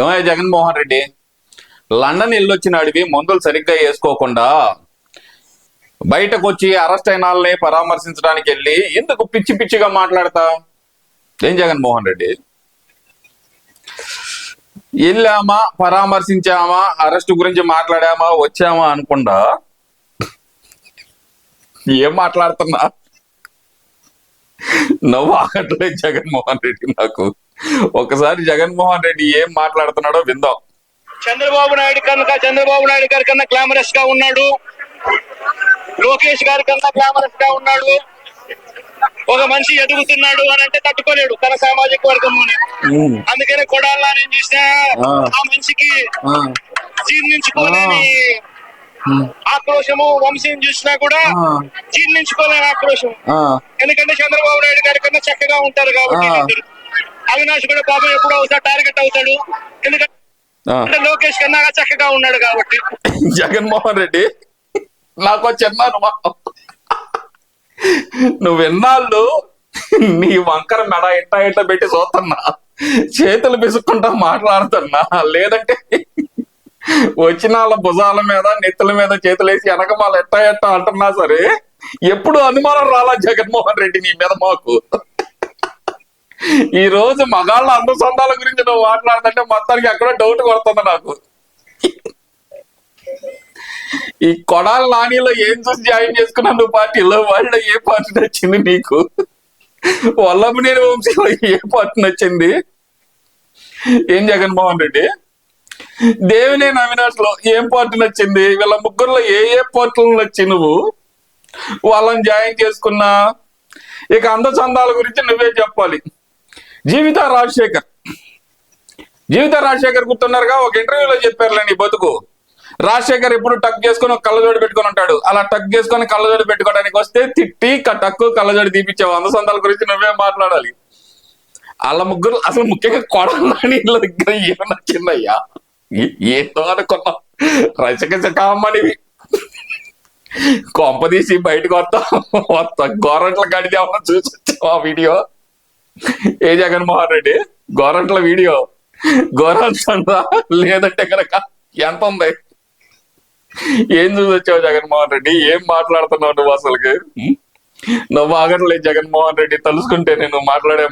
ఏమయ్య జగన్మోహన్ రెడ్డి? లండన్ వెళ్ళొచ్చినాడివి మందులు సరిగ్గా వేసుకోకుండా బయటకు వచ్చి అరెస్ట్ అయిన వాళ్ళని పరామర్శించడానికి వెళ్ళి ఎందుకు పిచ్చి పిచ్చిగా మాట్లాడతా? ఏం జగన్మోహన్ రెడ్డి? వెళ్ళామా పరామర్శించామా అరెస్ట్ గురించి మాట్లాడామా వచ్చామా అనుకుండా ఏం మాట్లాడుతున్నా? నవ్వు ఆగట్లేదు జగన్మోహన్ రెడ్డి నాకు. ఒకసారి జగన్మోహన్ రెడ్డి ఏం మాట్లాడుతున్నాడో విందాం. చంద్రబాబు నాయుడు కనుక చంద్రబాబు నాయుడు గారి కన్నా గ్లామరస్గా ఉన్నాడు. లోకేష్ గారి కన్నా గ్లామరస్గా ఉన్నాడు. ఒక మనిషి ఎదుగుతున్నాడు అని అంటే తట్టుకోలేడు తన సామాజిక వర్గంలోనే. అందుకనే కొడాలా నేను చూసినా ఆ. మనిషికి జీర్ణించుకోలేని ఆక్రోశము వంశీని చూసినా కూడా జీర్ణించుకోలేని ఆక్రోశం. ఎందుకంటే చంద్రబాబు నాయుడు గారి కన్నా చక్కగా ఉంటారు కాబట్టి. అవినాష్ కూడా పాపం ఎప్పుడు అవుతాడు టార్గెట్ అవుతాడు. ఎందుకంటే. లోకేష్ కన్నా చక్కగా ఉన్నాడు కాబట్టి. జగన్మోహన్ రెడ్డి నాకు ఒక చిన్న అనుమానం నువ్వు ఎన్నాళ్ళు నీ వంకర మెడ ఎట్ట ఎట్ట పెట్టి చూస్తున్నా. చేతులు పిసుక్కుంటా మాట్లాడుతున్నా. లేదంటే వచ్చిన వాళ్ళ భుజాల మీద నెత్తుల మీద చేతులేసి వెనకమాల ఎట్ట ఎట్ట అంటున్నా సరే ఎప్పుడు అనుమానం రాలా జగన్మోహన్ రెడ్డి నీ మీద మాకు? ఈ రోజు మగాళ్ళ అనుసంధాల గురించి నువ్వు మాట్లాడుతుంటే మొత్తానికి ఎక్కడో డౌట్ కొడుతుంది నాకు. ఈ కొడాల నానిలో ఏం చూసి జాయిన్ చేసుకున్నావు నువ్వు పార్టీలో వాళ్ళ ఏ పార్టీ నచ్చింది నీకు? వల్లభనేని వంశీలో ఏ పార్టీ నచ్చింది? ఏం జగన్మోహన్ రెడ్డి? దేవినేని అవినాష్లో ఏం పార్టీ నచ్చింది? వీళ్ళ ముగ్గురులో ఏ ఏ పార్టీలు నచ్చి నువ్వు? వాళ్ళని జాయిన్ చేసుకున్నా? ఇక అందచందాల గురించి నువ్వే చెప్పాలి. జీవిత రాజశేఖర్. జీవిత రాజశేఖర్ గుర్తున్నారుగా? ఒక ఇంటర్వ్యూలో చెప్పారులే నీ బతుకు. రాజశేఖర్ ఎప్పుడు టక్ చేసుకొని ఒక కళ్ళజోడు పెట్టుకొని ఉంటాడు. అలా టక్ చేసుకొని కళ్ళజోడు పెట్టుకోవడానికి వస్తే తిట్టి క- టక్కు కళ్ళజోడు తీపిచ్చావు అందసందాల గురించి నువ్వే మాట్లాడాలి. వాళ్ళ ముగ్గురు అసలు ముఖ్యంగా కొడాలని దగ్గర ఏమన్నా చిన్నయ్యా? ఏ- ఏదో అనుకున్నాం. రచకచ కామనివి కొంపదీసి బయటకు వస్తాం. వస్తా. గోరంట్ల కడితే ఏమన్నా చూసి ఆ వీడియో? ఏ జగన్మోహన్ రెడ్డి? గోరంట్ల వీడియో. గోరంట్ల లేదంటే కనుక ఎంత ఉంది ఏం చూసి వచ్చావు జగన్మోహన్ రెడ్డి? ఏం మాట్లాడుతున్నావు నువ్వు అసలుకి? నువ్వు ఆగట్లేదు జగన్మోహన్ రెడ్డి తలుసుకుంటే నేను మాట్లాడే